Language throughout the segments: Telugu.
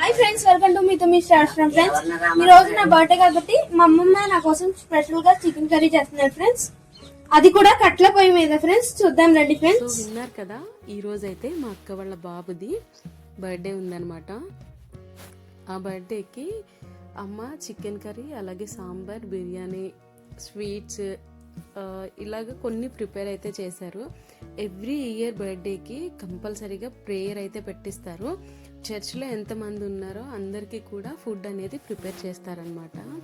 హాయ్ ఫ్రెండ్స్ వెల్కమ్ టు మీతో మీ స్టార్స్ ఫ్రెండ్స్ ఈ రోజు నా బర్త్డే కాబట్టి మా అమ్మమ్మ నా కోసం స్పెషల్గా చికెన్ కర్రీ చేస్తున్నారు ఫ్రెండ్స్ అది కూడా కట్ల పొయ్యి మీద ఫ్రెండ్స్ చూద్దాం రండి ఫ్రెండ్స్ విన్నారు కదా ఈ రోజు అయితే మా అక్క వాళ్ళ బాబుది బర్త్డే ఉందన్నమాట. ఆ బర్త్డేకి అమ్మ చికెన్ కర్రీ అలాగే సాంబార్ బిర్యానీ స్వీట్స్ ఇలాగ కొన్ని ప్రిపేర్ అయితే చేశారు. ఎవ్రీ ఇయర్ బర్త్డేకి కంపల్సరీగా ప్రేయర్ అయితే పెట్టిస్తారు. చర్చ్లో ఎంతమంది ఉన్నారో అందరికీ కూడా ఫుడ్ అనేది ప్రిపేర్ చేస్తారనమాట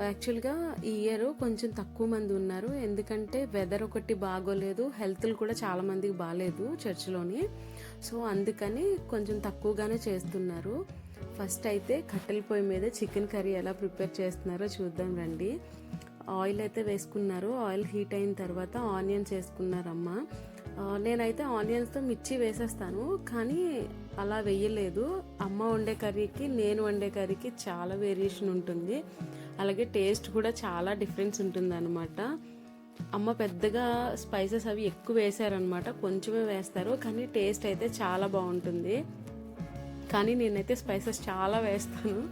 యాక్చువల్గా ఈ ఇయర్ కొంచెం తక్కువ మంది ఉన్నారు. ఎందుకంటే వెదర్ ఒకటి బాగోలేదు హెల్త్లు కూడా చాలా మందికి బాగాలేదు చర్చిలోని. సో అందుకని కొంచెం తక్కువగానే చేస్తున్నారు. ఫస్ట్ అయితే కట్టెల పొయ్యి మీద చికెన్ కర్రీ ఎలా ప్రిపేర్ చేస్తున్నారో చూద్దాం రండి. ఆయిల్ అయితే వేసుకున్నారు. ఆయిల్ హీట్ అయిన తర్వాత ఆనియన్స్ వేసుకున్నారమ్మ. నేనైతే ఆనియన్స్తో మిర్చి వేసేస్తాను. కానీ అలా వేయలేదు అమ్మ వండే కర్రీకి నేను వండే కర్రీకి చాలా వేరియేషన్ ఉంటుంది. అలాగే టేస్ట్ కూడా చాలా డిఫరెన్స్ ఉంటుంది అనమాట అమ్మ పెద్దగా స్పైసెస్ అవి ఎక్కువ వేసారనమాట కొంచెమే వేస్తారు కానీ టేస్ట్ అయితే చాలా బాగుంటుంది. కానీ నేనైతే స్పైసెస్ చాలా వేస్తాను.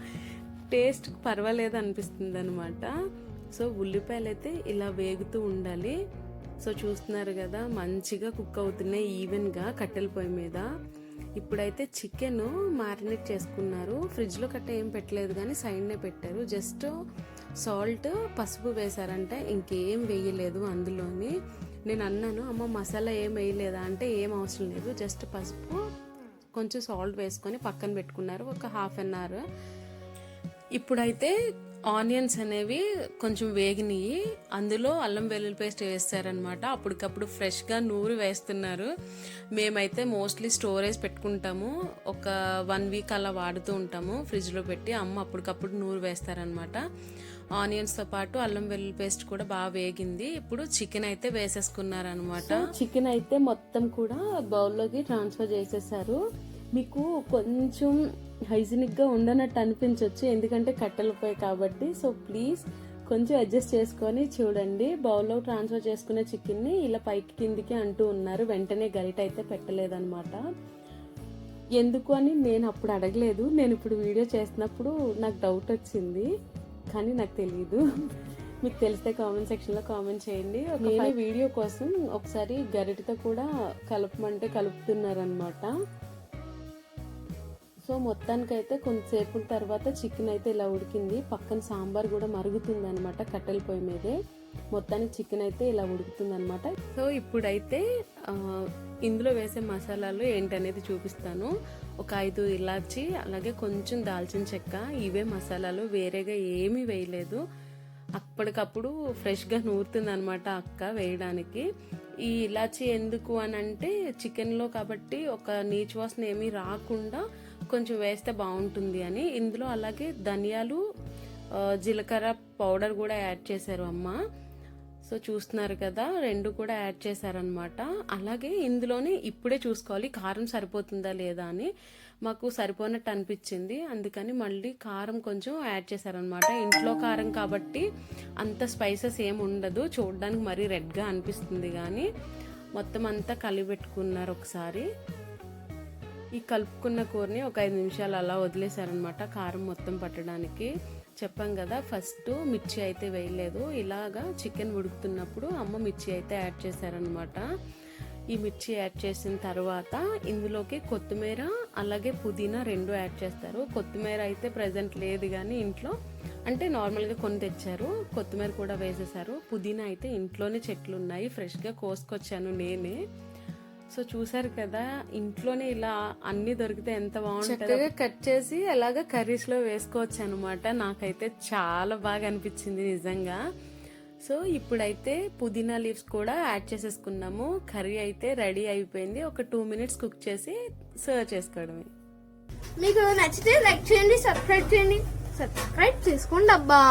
టేస్ట్ పర్వాలేదు అనిపిస్తుంది అనమాట సో ఉల్లిపాయలు అయితే ఇలా వేగుతూ ఉండాలి. సో చూస్తున్నారు కదా మంచిగా కుక్ అవుతున్నాయి ఈవెన్గా కట్టెల పొయ్యి మీద. ఇప్పుడైతే చికెన్ మ్యారినేట్ చేసుకున్నారు. ఫ్రిడ్జ్లో కట్ట ఏం పెట్టలేదు కానీ సైడ్నే పెట్టారు. జస్ట్ సాల్ట్ పసుపు వేశారంటే. ఇంకేం వేయలేదు అందులోని. నేను అన్నాను అమ్మ మసాలా ఏం వేయలేదా? అంటే ఏం అవసరం లేదు. జస్ట్ పసుపు కొంచెం సాల్ట్ వేసుకొని పక్కన పెట్టుకున్నారు. ఒక హాఫ్ అన్ అవర్. ఇప్పుడైతే ఆనియన్స్ అనేవి కొంచెం వేగినాయి అందులో అల్లం వెల్లుల్లి పేస్ట్ వేస్తారనమాట అప్పటికప్పుడు ఫ్రెష్గా నూరు వేస్తున్నారు. మేమైతే మోస్ట్లీ స్టోరేజ్ పెట్టుకుంటాము. ఒక వన్ వీక్ అలా వాడుతూ ఉంటాము. ఫ్రిడ్జ్లో పెట్టి అమ్మ అప్పటికప్పుడు నూరు వేస్తారనమాట ఆనియన్స్తో పాటు అల్లం వెల్లుల్లి పేస్ట్ కూడా బాగా వేగింది. ఇప్పుడు చికెన్ అయితే వేసేసుకున్నారనమాట చికెన్ అయితే మొత్తం కూడా బౌల్లోకి ట్రాన్స్ఫర్ చేసేసారు. మీకు కొంచెం హైజీనిక్గా ఉండనట్టు అనిపించవచ్చు ఎందుకంటే కట్టెలపోయి కాబట్టి. సో ప్లీజ్ కొంచెం అడ్జస్ట్ చేసుకొని చూడండి. బౌల్లో ట్రాన్స్ఫర్ చేసుకునే చికెన్ని ఇలా పైకి కిందికి అంటూ ఉన్నారు. వెంటనే గరిట అయితే పెట్టలేదన్నమాట. ఎందుకు అని నేను అప్పుడు అడగలేదు. నేను ఇప్పుడు వీడియో చేసినప్పుడు నాకు డౌట్ వచ్చింది కానీ నాకు తెలియదు మీకు తెలిస్తే కామెంట్ సెక్షన్లో కామెంట్ చేయండి. నేను వీడియో కోసం ఒకసారి గరిటతో కూడా కలపమంటే కలుపుతున్నారనమాట సో మొత్తానికైతే కొంతసేపు తర్వాత చికెన్ అయితే ఇలా ఉడికింది. పక్కన సాంబార్ కూడా మరుగుతుంది అనమాట కట్టెల పొయ్యి మీదే. మొత్తానికి చికెన్ అయితే ఇలా ఉడుకుతుంది అనమాట సో ఇప్పుడైతే ఇందులో వేసే మసాలాలు ఏంటనేది చూపిస్తాను. ఒక ఐదు ఇలాచి అలాగే కొంచెం దాల్చిన చెక్క ఇవే మసాలాలు. వేరేగా ఏమీ వేయలేదు. అప్పటికప్పుడు ఫ్రెష్గా నూరుతుంది అనమాట అక్క వేయడానికి. ఈ ఇలాచి ఎందుకు అని అంటే చికెన్లో కాబట్టి ఒక నీచు వాసన ఏమీ రాకుండా కొంచెం వేస్తే బాగుంటుంది అని. ఇందులో అలాగే ధనియాలు జీలకర్ర పౌడర్ కూడా యాడ్ చేశారు అమ్మ. సో చూస్తున్నారు కదా రెండు కూడా యాడ్ చేశారనమాట అలాగే ఇందులోనే ఇప్పుడే చూసుకోవాలి కారం సరిపోతుందా లేదా అని. మాకు సరిపోనట్టు అనిపించింది అందుకని మళ్ళీ కారం కొంచెం యాడ్ చేశారనమాట ఇంట్లో కారం కాబట్టి అంత స్పైసెస్ ఏం ఉండదు చూడడానికి మరీ రెడ్గా అనిపిస్తుంది కానీ మొత్తం అంతా కలిపెట్టుకున్నారు ఒకసారి. ఈ కలుపుకున్న కూరని ఒక ఐదు నిమిషాలు అలా వదిలేశారనమాట. కారం మొత్తం పట్టడానికి. చెప్పాం కదా ఫస్ట్ మిర్చి అయితే వేయలేదు. ఇలాగా చికెన్ ఉడుకుతున్నప్పుడు అమ్మ మిర్చి అయితే యాడ్ చేశారనమాట. ఈ మిర్చి యాడ్ చేసిన తర్వాత ఇందులోకి కొత్తిమీర అలాగే పుదీనా రెండు యాడ్ చేస్తారు. కొత్తిమీర అయితే ప్రజెంట్ లేదు కానీ ఇంట్లో అంటే నార్మల్గా కొని తెచ్చారు. కొత్తిమీర కూడా వేసేసారు. పుదీనా అయితే ఇంట్లోనే చెట్లు ఉన్నాయి ఫ్రెష్గా కోసుకొచ్చాను నేనే. సో చూసారు కదా ఇంట్లోనే ఇలా అన్ని దొరికితే ఎంత బాగుంటుంది చక్కగా కట్ చేసి అలాగ కర్రీస్లో వేసుకోవచ్చు అనమాట నాకైతే చాలా బాగా అనిపించింది నిజంగా. సో ఇప్పుడైతే పుదీనా లీవ్స్ కూడా యాడ్ చేసేసుకున్నాము. కర్రీ అయితే రెడీ అయిపోయింది. ఒక టూ మినిట్స్ కుక్ చేసి సర్వ్ చేసుకోవడమే. మీకు నచ్చితే లైక్ చేయండి సబ్స్క్రైబ్ చేయండి. సబ్స్క్రైబ్ చేసుకోండి అబ్బా.